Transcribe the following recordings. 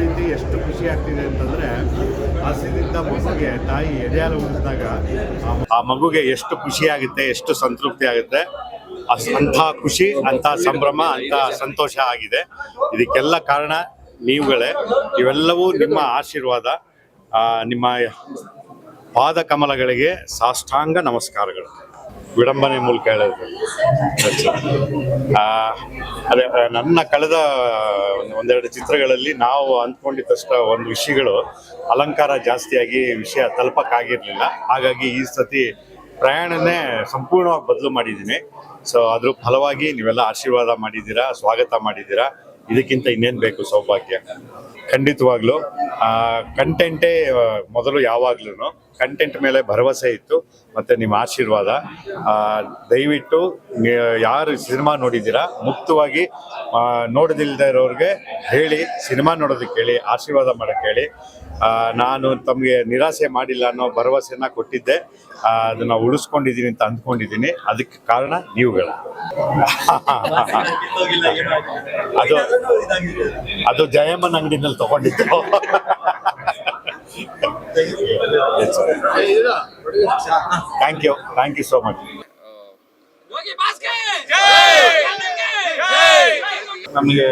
ರೀತಿ ಎಷ್ಟು ಖುಷಿ ಆಗ್ತಿದೆ ಅಂತಂದರೆ ಹಸಿದಿಂದ ಮಗುಗೆ, ತಾಯಿ ಎದೆಯಾಲ ಉಳಿಸಿದಾಗ ಆ ಮಗುಗೆ ಎಷ್ಟು ಖುಷಿ ಆಗುತ್ತೆ, ಎಷ್ಟು ಸಂತೃಪ್ತಿ ಆಗುತ್ತೆ ಅಂಥ ಖುಷಿ, ಅಂಥ ಸಂಭ್ರಮ, ಅಂಥ ಸಂತೋಷ ಆಗಿದೆ. ಇದಕ್ಕೆಲ್ಲ ಕಾರಣ ನೀವುಗಳೇ. ಇವೆಲ್ಲವೂ ನಿಮ್ಮ ಆಶೀರ್ವಾದ. ನಿಮ್ಮ ಪಾದ ಕಮಲಗಳಿಗೆ ಸಾಷ್ಟಾಂಗ ನಮಸ್ಕಾರಗಳು. ವಿಡಂಬನೆ ಮೂಲಕ ಹೇಳೋದು ಅದೇ ನನ್ನ ಕಳೆದ ಒಂದು- ಒಂದೆರಡು ಚಿತ್ರಗಳಲ್ಲಿ ನಾವು ಅಂದ್ಕೊಂಡಿದ್ದಷ್ಟ ಒಂದು ವಿಷಯಗಳು ಅಲಂಕಾರ ಜಾಸ್ತಿಯಾಗಿ ವಿಷಯ ತಲುಪಕ್ಕಾಗಿರ್ಲಿಲ್ಲ. ಹಾಗಾಗಿ ಈ ಸತಿ ಪ್ರಯಾಣನೇ ಸಂಪೂರ್ಣವಾಗಿ ಬದಲು ಮಾಡಿದ್ದೀನಿ. ಸೊ ಅದ್ರ ಫಲವಾಗಿ ನೀವೆಲ್ಲ ಆಶೀರ್ವಾದ ಮಾಡಿದ್ದೀರಾ, ಸ್ವಾಗತ ಮಾಡಿದ್ದೀರಾ? ಇದಕ್ಕಿಂತ ಇನ್ನೇನು ಬೇಕು ಸೌಭಾಗ್ಯ? ಖಂಡಿತವಾಗ್ಲೂ ಕಂಟೆಂಟೇ ಮೊದಲು ಯಾವಾಗ್ಲೂ ಕಂಟೆಂಟ್ ಮೇಲೆ ಭರವಸೆ ಇತ್ತು, ಮತ್ತೆ ನಿಮ್ಮ ಆಶೀರ್ವಾದ. ದಯವಿಟ್ಟು ಯಾರು ಸಿನಿಮಾ ನೋಡಿದ್ದೀರಾ, ಮುಕ್ತವಾಗಿ ನೋಡದಿಲ್ಲದೆ ಇರೋರಿಗೆ ಹೇಳಿ, ಸಿನಿಮಾ ನೋಡೋದಕ್ಕೆ ಹೇಳಿ ಆಶೀರ್ವಾದ ಮಾಡೋಕ್ಕೆ ಹೇಳಿ. ನಾನು ತಮಗೆ ನಿರಾಸೆ ಮಾಡಿಲ್ಲ ಅನ್ನೋ ಭರವಸೆನ ಕೊಟ್ಟಿದ್ದೆ. ಅದನ್ನ ಉಳಿಸ್ಕೊಂಡಿದ್ದೀನಿ ಅಂತ ಅಂದ್ಕೊಂಡಿದ್ದೀನಿ. ಅದಕ್ಕೆ ಕಾರಣ ನೀವುಗಳು. ಅದು ಅದು ಜಯಮ್ಮನ ಅಂಗಡಿನಲ್ಲಿ ತಗೊಂಡಿದ್ದು. Thank you thank you so much ನಮಗೆ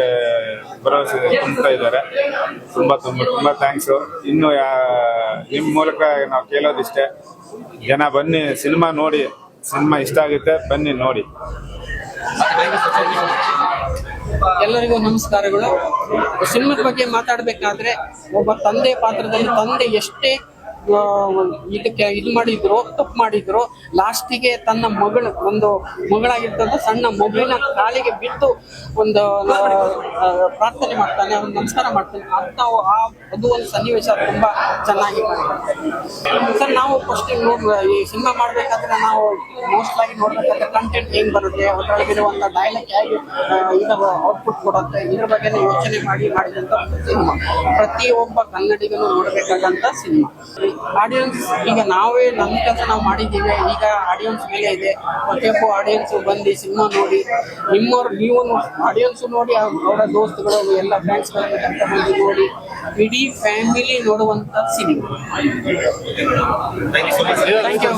ಭರವಸೆ ತುಂಬ್ತಾ ಇದ್ದಾರೆ. ತುಂಬಾ ತುಂಬ ತುಂಬಾ ಥ್ಯಾಂಕ್ಸು ಇನ್ನು ನಿಮ್ಮ ಮೂಲಕ ನಾವು ಕೇಳೋದಿಷ್ಟೇ ಜನ ಬನ್ನಿ ಸಿನಿಮಾ ನೋಡಿ ಸಿನಿಮಾ ಇಷ್ಟ ಆಗುತ್ತೆ ಬನ್ನಿ ನೋಡಿ. ಎಲ್ಲರಿಗೂ ನಮಸ್ಕಾರಗಳು. ಸಿನಿಮಾದ ಬಗ್ಗೆ ಮಾತಾಡಬೇಕಾದ್ರೆ ಒಬ್ಬ ತಂದೆ ಪಾತ್ರದಲ್ಲಿ ತಂದೆ ಎಷ್ಟೇ ಇದಕ್ಕೆ ಇದು ಮಾಡಿದ್ರು, ತಪ್ಪು ಮಾಡಿದ್ರು. ಲಾಸ್ಟಿಗೆ ತನ್ನ ಮಗಳು, ಒಂದು ಮಗಳಾಗಿರ್ತಂತ ಸಣ್ಣ ಮಗುವಿನ ಕಾಲಿಗೆ ಬಿದ್ದು ಒಂದು ಪ್ರಾರ್ಥನೆ ಮಾಡ್ತಾನೆ, ಒಂದು ನಮಸ್ಕಾರ ಮಾಡ್ತಾನೆ. ಅಂತ ಆ, ಅದು ಒಂದು ಸನ್ನಿವೇಶ ತುಂಬಾ ಚೆನ್ನಾಗಿ ಸರ್, ನಾವು ಫಸ್ಟ್ ಈ ಸಿನಿಮಾ ಮಾಡ್ಬೇಕಾದ್ರೆ ನಾವು ಮೋಸ್ಟ್ ಆಗಿ ನೋಡ್ಬೇಕಾದ್ರೆ ಕಂಟೆಂಟ್ ಹೆಂಗ್ ಬರುತ್ತೆ ಅದರೊಳಗಿರುವಂತ ಡೈಲಾಗ್ ಹೇಗೆ ಇದು ಔಟ್ಪುಟ್ ಕೊಡುತ್ತೆ, ಇದ್ರ ಬಗ್ಗೆ ಯೋಚನೆ ಮಾಡಿ ಮಾಡಿದಂತ ಸಿನಿಮಾ. ಪ್ರತಿಯೊಬ್ಬ ಕನ್ನಡಿಗನು ನೋಡಬೇಕಾದಂತ ಸಿನಿಮಾ. ಆಡಿಯನ್ಸ್ ಈಗ ನಾವೇ ನಮ್ಮ ಕೆಲಸ ನಾವು ಮಾಡಿದ್ದೀವಿ ಈಗ ಆಡಿಯನ್ಸ್ ಮೇಲೆ ಇದೆ. ಪ್ರತಿಯೊಬ್ಬ ಆಡಿಯನ್ಸ್ ಬಂದು ಸಿನಿಮಾ ನೋಡಿ ನಿಮ್ಮವ್ರು ನೀವು ಆಡಿಯನ್ಸ್ ನೋಡಿ ಅವರ ದೋಸ್ತುಗಳು ಎಲ್ಲ ಫ್ಯಾನ್ಸ್ಗಳನ್ನು ಕರ್ಕೊಂಡು ಬಂದು ನೋಡಿ ಇಡೀ ಫ್ಯಾಮಿಲಿ ನೋಡುವಂಥ ಸಿನಿಮಾ. Thank you